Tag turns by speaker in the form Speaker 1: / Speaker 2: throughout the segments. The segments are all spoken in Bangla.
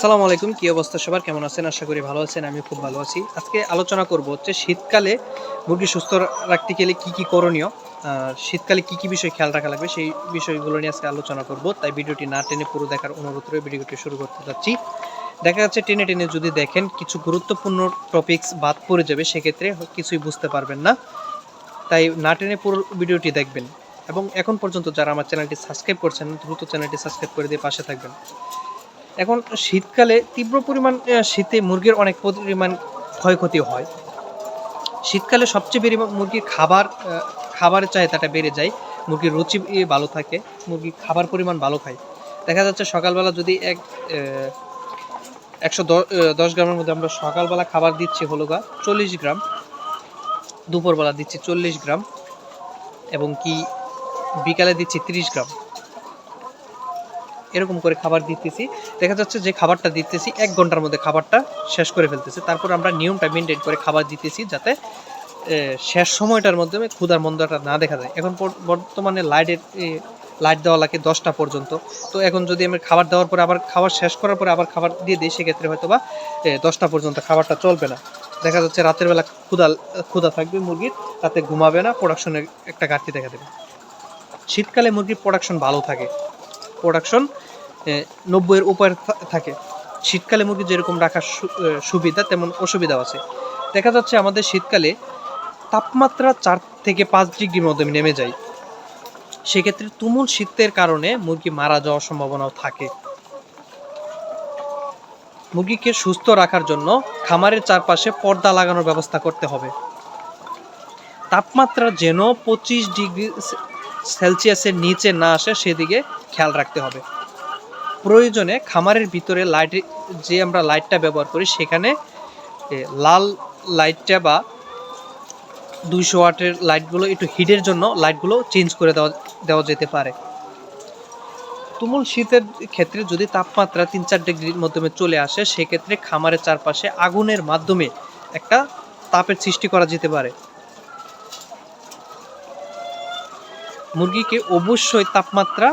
Speaker 1: আসসালামু আলাইকুম, কি অবস্থা সবার? কেমন আছেন? আশা করি ভালো আছেন আমি খুব ভালো আছি। আজকে আলোচনা করব হচ্ছে শীতকালে মুরগি সুস্থ রাখতে গেলে কি কি করণীয় শীতকালে কি কি বিষয় খেয়াল রাখা লাগবে সেই বিষয়গুলো নিয়ে আজকে আলোচনা করব। তাই ভিডিওটি না টেনে পুরো দেখার অনুরোধ করে ভিডিওটি শুরু করতে যাচ্ছি। দেখা যাচ্ছে টেনে টেনে যদি দেখেন কিছু গুরুত্বপূর্ণ টপিকস বাদ পড়ে যাবে, সেক্ষেত্রে কিছুই বুঝতে পারবেন না। তাই না টেনে পুরো ভিডিওটি দেখবেন। এবং এখন পর্যন্ত যারা আমার চ্যানেলটি সাবস্ক্রাইব করছেন, দ্রুত চ্যানেলটি সাবস্ক্রাইব করে দিয়ে পাশে থাকবেন। এখন শীতকালে তীব্র পরিমাণ শীতে মুরগির অনেক পরিমাণ ক্ষয়ক্ষতি হয়। শীতকালে সবচেয়ে বেশি মুরগির খাবার খাবারের চাহিদাটা বেড়ে যায়। মুরগির রুচি ভালো থাকে মুরগি খাবার পরিমাণ ভালো খায়। দেখা যাচ্ছে সকালবেলা যদি এক একশো দশ গ্রামের মধ্যে আমরা সকালবেলা খাবার দিচ্ছি হলো গা চল্লিশ গ্রাম, দুপুরবেলা দিচ্ছি চল্লিশ গ্রাম এবং কি বিকালে দিচ্ছি তিরিশ গ্রাম। এরকম করে খাবার দিতেছি। দেখা যাচ্ছে যে খাবারটা দিতেছি, এক ঘণ্টার মধ্যে খাবারটা শেষ করে ফেলতেছি। তারপর আমরা নিয়মটা মেনটেন করে খাবার দিতেছি যাতে শেষ সময়টার মধ্যে ক্ষুধার মন্দটা না দেখা যায়। এখন বর্তমানে লাইটের লাইট দেওয়া লাগে দশটা পর্যন্ত। তো এখন যদি আমি খাবার দেওয়ার পরে আবার খাবার শেষ করার পরে আবার খাবার দিয়ে দিই, সেক্ষেত্রে হয়তো বা দশটা পর্যন্ত খাবারটা চলবে না। দেখা যাচ্ছে রাতের বেলা ক্ষুধা ক্ষুধা থাকবে মুরগির, রাতে ঘুমাবে না প্রোডাকশনের একটা ঘাটতি দেখা দেবে। শীতকালে মুরগির প্রোডাকশন ভালো থাকে। প্রোডাকশন নব্বইয়ের উপরে থাকে। শীতকালে মুরগি যেরকম রাখার সুবিধা, তেমন অসুবিধাও আছে। দেখা যাচ্ছে আমাদের শীতকালে তাপমাত্রা চার থেকে পাঁচ ডিগ্রির মধ্যে নেমে যায়। সেক্ষেত্রে তুমুল শীতের কারণে মুরগি মারা যাওয়ার সম্ভাবনাও থাকে। মুরগিকে সুস্থ রাখার জন্য খামারের চারপাশে পর্দা লাগানোর ব্যবস্থা করতে হবে। তাপমাত্রা যেন পঁচিশ ডিগ্রি সেলসিয়াসের নিচে না আসে, সেদিকে খেয়াল রাখতে হবে। প্রয়োজনে খামারের ভিতরে লাইট যে আমরা লাইটটা ব্যবহার করি, সেখানে লাল লাইটটা বা দুইশো ওয়াটের লাইটগুলো একটু হিটের জন্য লাইটগুলো চেঞ্জ করে দেওয়া দেওয়া যেতে পারে। তুমুল শীতের ক্ষেত্রে যদি তাপমাত্রা তিন চার ডিগ্রির মাধ্যমে চলে আসে, সেক্ষেত্রে খামারের চারপাশে আগুনের মাধ্যমে একটা তাপের সৃষ্টি করা যেতে পারে। মুরগিকে অবশ্যই তাপমাত্রা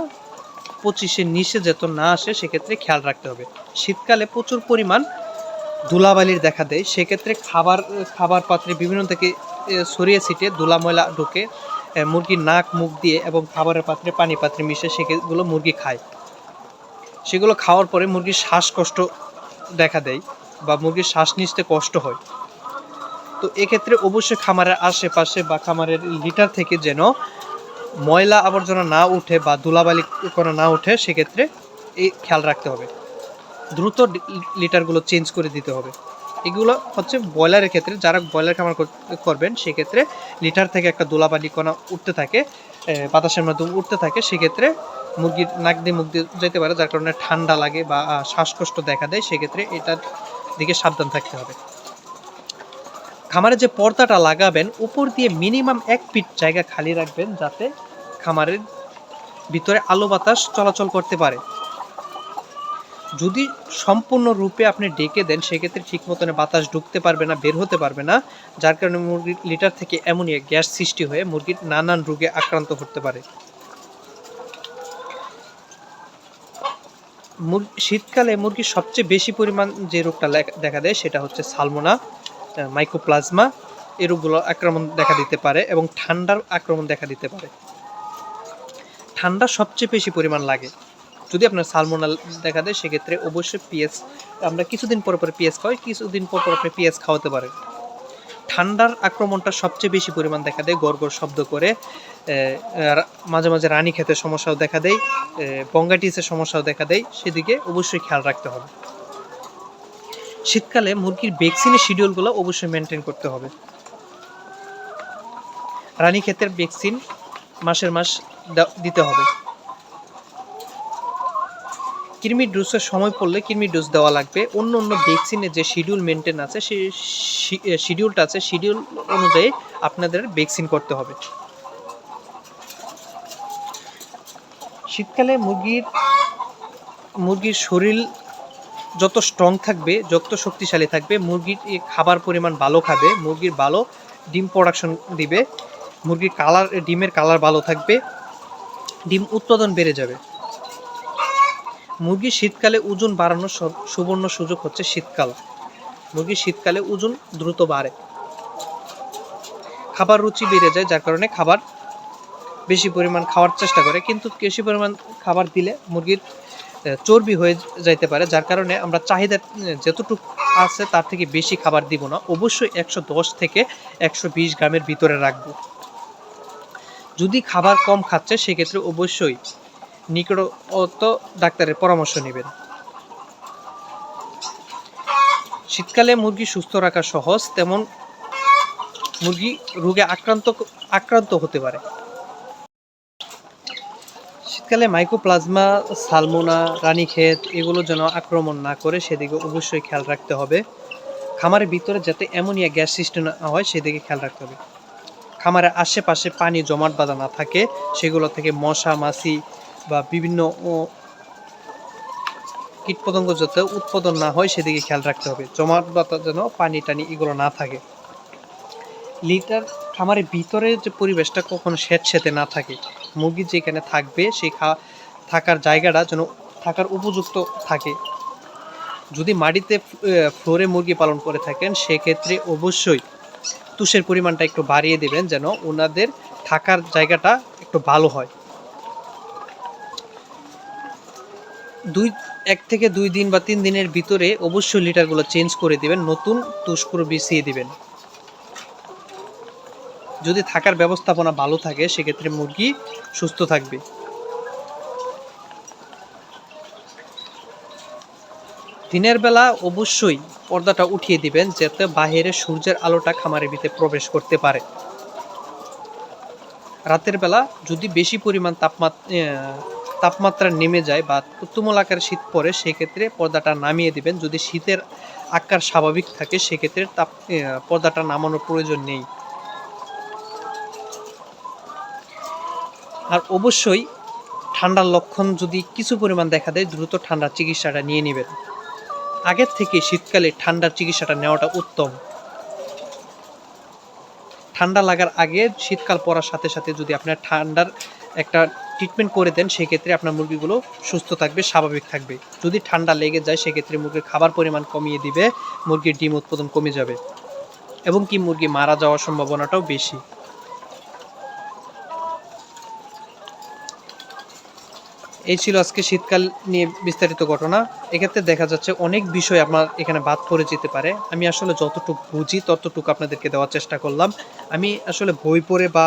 Speaker 1: পঁচিশের নিচে যেত না আসে, সেক্ষেত্রে খেয়াল রাখতে হবে। শীতকালে প্রচুর পরিমাণ ধুলাবালির দেখা দেয়। সেক্ষেত্রে খাবার খাবার পাত্রে বিভিন্ন থেকে ছড়িয়ে ছিটিয়ে ধুলা ময়লা ঢুকে মুরগির নাক, মুখ দিয়ে এবং খাবারের পাত্রে পানি পাত্রে মিশে সেগুলো মুরগি খায়। সেগুলো খাওয়ার পরে মুরগির শ্বাসকষ্ট দেখা দেয় বা মুরগির শ্বাস নিতে কষ্ট হয়। তো এক্ষেত্রে অবশ্যই খামারের আশেপাশে বা খামারের লিটার থেকে যেন ময়লা আবর্জনা না উঠে বা ধুলাবালি কোনো না উঠে সেক্ষেত্রে এই খেয়াল রাখতে হবে। দ্রুত লিটারগুলো চেঞ্জ করে দিতে হবে। এগুলো হচ্ছে ব্রয়লারের ক্ষেত্রে যারা ব্রয়লার খামার করবেন সেক্ষেত্রে লিটার থেকে একটা দোলাবালি কণা উঠতে থাকে বাতাসের মাধ্যমে উঠতে থাকে সেক্ষেত্রে মুরগির নাক দিয়ে মুখ দিয়ে যেতে পারে, যার কারণে ঠান্ডা লাগে বা শ্বাসকষ্ট দেখা দেয় সেক্ষেত্রে এটার দিকে সাবধান থাকতে হবে। খামারে যে পর্দাটা লাগাবেন, উপর দিয়ে মিনিমাম এক ফিট জায়গা খালি রাখবেন যাতে খামারের ভিতরে আলো বাতাস চলাচল করতে পারে। যদি সম্পূর্ণরূপে আপনি ডেকে দেন, সেক্ষেত্রে ঠিক মতনে বাতাস ঢুকতে পারবে না, বের হতে পারবে না, যার কারণে মুরগির লিটার থেকে অ্যামোনিয়া গ্যাস সৃষ্টি হয়ে মুরগির নানান রোগে আক্রান্ত হতে পারে। শীতকালে মুরগির সবচেয়ে বেশি পরিমাণ যে রোগটা দেখা দেয়, সেটা হচ্ছে সালমোনা মাইক্রোপ্লাজমা এই রোগগুলো আক্রমণ দেখা দিতে পারে এবং ঠান্ডার আক্রমণ দেখা দিতে পারে। ঠান্ডা সবচেয়ে বেশি পরিমাণ লাগে। যদি আপনার সালমোনাল দেখা দেয়, সেক্ষেত্রে অবশ্যই পিএস, আমরা কিছুদিন পর পর পিএস খাওয়াই, কিছুদিন পর পর আপনি পিএস খাওয়াতে পারেন। ঠান্ডার আক্রমণটা সবচেয়ে বেশি পরিমাণ দেখা দেয় গড় শব্দ করে। মাঝে মাঝে রানী খেতে সমস্যাও দেখা দেয় বঙ্গাটিসের সমস্যাও দেখা দেয়, সেদিকে অবশ্যই খেয়াল রাখতে হবে। শীতকালে মুরগির ভ্যাকসিনের শিডিউলগুলো অবশ্যই মেনটেন করতে হবে। রানী ক্ষেতের ভ্যাকসিন মাসের মাস দিতে হবে। কৃমি ডোজের সময় পড়লে কৃমি ডোজ দেওয়া লাগবে। অন্য অন্য ভ্যাকসিনের যে শিডিউল মেনটেন আছে সেই শিডিউলটা আছে শিডিউল অনুযায়ী আপনাদের ভ্যাকসিন করতে হবে। শীতকালে মুরগির মুরগির শরীর যত স্ট্রং থাকবে, যত শক্তিশালী থাকবে, মুরগির খাবার পরিমাণ ভালো খাবে, মুরগির ভালো ডিম প্রোডাকশন দিবে, মুরগির কালার ডিমের কালার ভালো থাকবে। ডিম উৎপাদন বেড়ে যাবে। মুরগি শীতকালে ওজন বাড়ানোর সব- সুবর্ণ সুযোগ হচ্ছে শীতকাল। মুরগি শীতকালে ওজন দ্রুত বাড়ে। খাবার রুচি বেড়ে যায়, যার কারণে খাবার বেশি পরিমাণ খাওয়ার চেষ্টা করে। কিন্তু বেশি পরিমাণ খাবার দিলে মুরগির চর্বি হয়ে যাইতে পারে, যার কারণে আমরা চাহিদা যতটুকু আছে তার থেকে বেশি খাবার দিব না। অবশ্যই একশো দশ থেকে একশো বিশ গ্রামের ভিতরে রাখব। যদি খাবার কম খাচ্ছে, সেক্ষেত্রে অবশ্যই নিকটত ডাক্তারের পরামর্শ নেবেন। শীতকালে মুরগি সুস্থ রাখা সহজ, তেমন মুরগি রোগে আক্রান্ত আক্রান্ত হতে পারে। শীতকালে মাইকোপ্লাজমা সালমোনা রানীক্ষেত এগুলো যেন আক্রমণ না করে, সেদিকে অবশ্যই খেয়াল রাখতে হবে। খামারের ভিতরে যাতে অ্যামোনিয়া গ্যাস সৃষ্টি না হয়, সেদিকে খেয়াল রাখতে হবে। খামারের আশেপাশে পানি জমাট বাঁধা না থাকে, সেগুলো থেকে মশা, মাছি বা বিভিন্ন কীটপতঙ্গ যাতে উৎপাদন না হয়, সেদিকে খেয়াল রাখতে হবে। জমাট বাঁধা যেন পানি টানি এগুলো না থাকে। লিটার খামারের ভিতরে যে পরিবেশটা কখনো স্যাঁতস্যাঁতে না থাকে। মুরগি যেখানে থাকবে, সেই খা থাকার জায়গাটা যেন থাকার উপযুক্ত থাকে। যদি মাটিতে ফ্লোরে মুরগি পালন করে থাকেন, সেক্ষেত্রে অবশ্যই তুষের পরিমাণটা একটু বাড়িয়ে দেবেন যেন ওনাদের থাকার জায়গাটা একটু ভালো হয়। দুই, এক থেকে দুই দিন বা তিন দিনের ভিতরে অবশ্যই লিটারগুলো চেঞ্জ করে দিবেন, নতুন তুষকুরো বিছিয়ে দিবেন। যদি থাকার ব্যবস্থাপনা ভালো থাকে, সেক্ষেত্রে মুরগি সুস্থ থাকবে। দিনের বেলা অবশ্যই পর্দাটা উঠিয়ে দিবেন যাতে বাহিরে সূর্যের আলোটা খামারের ভিতরে প্রবেশ করতে পারে। রাতের বেলা যদি বেশি পরিমাণ তাপমাত্রা তাপমাত্রা নেমে যায় বা তুমুল আকারে শীত পড়ে, সেক্ষেত্রে পর্দাটা নামিয়ে দিবেন। যদি শীতের আকার স্বাভাবিক থাকে, সেক্ষেত্রে তাপ পর্দাটা নামানোর প্রয়োজন নেই। আর অবশ্যই ঠান্ডার লক্ষণ যদি কিছু পরিমাণ দেখা দেয়, দ্রুত ঠান্ডার চিকিৎসাটা নিয়ে নেবেন। আগের থেকে শীতকালে ঠান্ডার চিকিৎসাটা নেওয়াটা উত্তম। ঠান্ডা লাগার আগে শীতকাল পড়ার সাথে সাথে যদি আপনার ঠান্ডার একটা ট্রিটমেন্ট করে দেন, সেক্ষেত্রে আপনার মুরগিগুলো সুস্থ থাকবে, স্বাভাবিক থাকবে। যদি ঠান্ডা লেগে যায়, সেক্ষেত্রে মুরগির খাবার পরিমাণ কমিয়ে দিবে, মুরগির ডিম উৎপাদন কমে যাবে। এবং কি মুরগি মারা যাওয়ার সম্ভাবনাটাও বেশি। এই ছিল আজকে শীতকাল নিয়ে বিস্তারিত ঘটনা। এক্ষেত্রে দেখা যাচ্ছে অনেক বিষয় আপনার এখানে বাদ পড়ে যেতে পারে। আমি আসলে যতটুকু বুঝি ততটুকু আপনাদেরকে দেওয়ার চেষ্টা করলাম। আমি আসলে বই পড়ে বা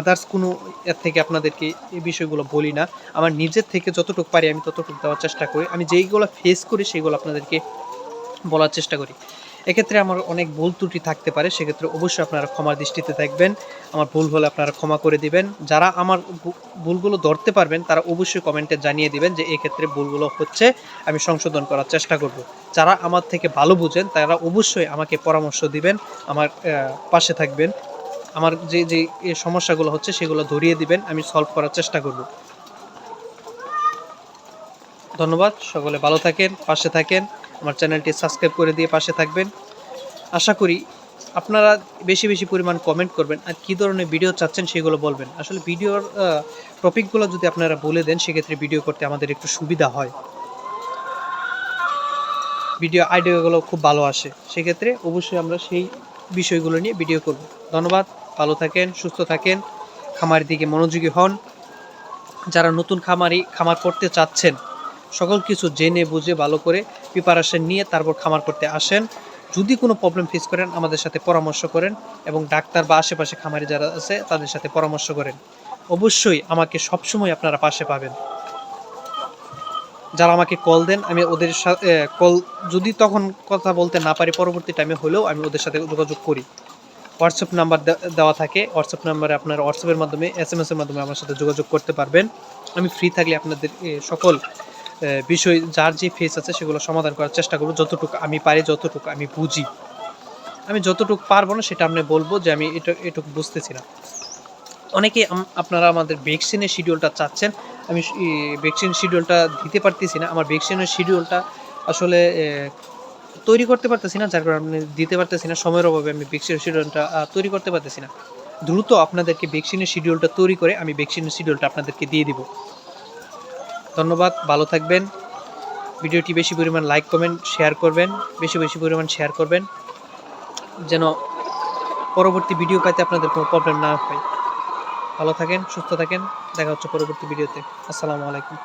Speaker 1: আদার্স কোনো এর থেকে আপনাদেরকে এই বিষয়গুলো বলি না। আমার নিজের থেকে যতটুকু পারি আমি ততটুকু দেওয়ার চেষ্টা করি। আমি যেইগুলো ফেস করি সেগুলো আপনাদেরকে বলার চেষ্টা করি। এক্ষেত্রে আমার অনেক ভুল ত্রুটি থাকতে পারে, সেক্ষেত্রে অবশ্যই আপনারা ক্ষমার দৃষ্টিতে দেখবেন আমার ভুল হলে আপনারা ক্ষমা করে দিবেন। যারা আমার ভুলগুলো ধরতে পারবেন, তারা অবশ্যই কমেন্টে জানিয়ে দিবেন যে এক্ষেত্রে ভুলগুলো হচ্ছে, আমি সংশোধন করার চেষ্টা করব। যারা আমার থেকে ভালো বুঝেন, তারা অবশ্যই আমাকে পরামর্শ দিবেন, আমার পাশে থাকবেন। আমার যে যে সমস্যাগুলো হচ্ছে, সেগুলো ধরিয়ে দিবেন, আমি সলভ করার চেষ্টা করব। ধন্যবাদ, সকলে ভালো থাকেন, পাশে থাকেন। আমার চ্যানেলটি সাবস্ক্রাইব করে দিয়ে পাশে থাকবেন। আশা করি আপনারা বেশি বেশি পরিমাণ কমেন্ট করবেন আর কী ধরনের ভিডিও চাচ্ছেন সেগুলো বলবেন। আসলে ভিডিওর টপিকগুলো যদি আপনারা বলে দেন, সেক্ষেত্রে ভিডিও করতে আমাদের একটু সুবিধা হয়। ভিডিও আইডিয়াগুলো খুব ভালো আসে। সেক্ষেত্রে অবশ্যই আমরা সেই বিষয়গুলো নিয়ে ভিডিও করব। ধন্যবাদ। ভালো থাকেন, সুস্থ থাকেন, খামারের দিকে মনোযোগী হন। যারা নতুন খামারি, খামার করতে চাচ্ছেন, সকল কিছু জেনে বুঝে ভালো করে প্রিপারেশন নিয়ে তারপর খামার করতে আসেন। যদি কোনো প্রবলেম ফেস করেন, আমাদের সাথে পরামর্শ করেন এবং ডাক্তার বা আশেপাশে খামারি যারা আছে, তাদের সাথে পরামর্শ করেন। অবশ্যই আমাকে সবসময় আপনারা পাশে পাবেন। যারা আমাকে কল দেন, আমি ওদের সাথে কল যদি তখন কথা বলতে না পারি, পরবর্তী টাইমে হলেও আমি ওদের সাথে যোগাযোগ করি। হোয়াটসঅ্যাপ নাম্বার দেওয়া থাকে। হোয়াটসঅ্যাপ নাম্বারে আপনার হোয়াটসঅ্যাপের মাধ্যমে এস এম এসের মাধ্যমে আমার সাথে যোগাযোগ করতে পারবেন। আমি ফ্রি থাকলে আপনাদের সকল বিষয়, যার যে ফেস আছে সেগুলো সমাধান করার চেষ্টা করব। যতটুকু আমি পারি, যতটুকু আমি বুঝি। আমি যতটুকু পারব না সেটা আপনি বলব যে আমি এটা, এটুকু বুঝতেছি না। অনেকে আপনারা আমাদের ভ্যাকসিনের শিডিউলটা চাচ্ছেন। আমি ভ্যাকসিন শিডিউলটা দিতে পারতেছি না। আমার ভ্যাকসিনের শিডিউলটা আসলে তৈরি করতে পারতেছি না, যার কারণে আমি দিতে পারতেছি না। সময়ের অভাবে আমি ভ্যাকসিনের শিডিউলটা তৈরি করতে পারতেছি না। দ্রুত আপনাদেরকে ভ্যাকসিনের শিডিউলটা তৈরি করে আমি ভ্যাকসিনের শিডিউলটা আপনাদেরকে দিয়ে দিব। ধন্যবাদ, ভালো থাকবেন। ভিডিওটি বেশি পরিমাণ লাইক কমেন্ট শেয়ার করবেন, বেশি বেশি পরিমাণ শেয়ার করবেন, যেন পরবর্তী ভিডিও পাইতে আপনাদের কোনো প্রবলেম না হয়। ভালো থাকেন, সুস্থ থাকেন, দেখা হচ্ছে পরবর্তী ভিডিওতে আসসালামু আলাইকুম।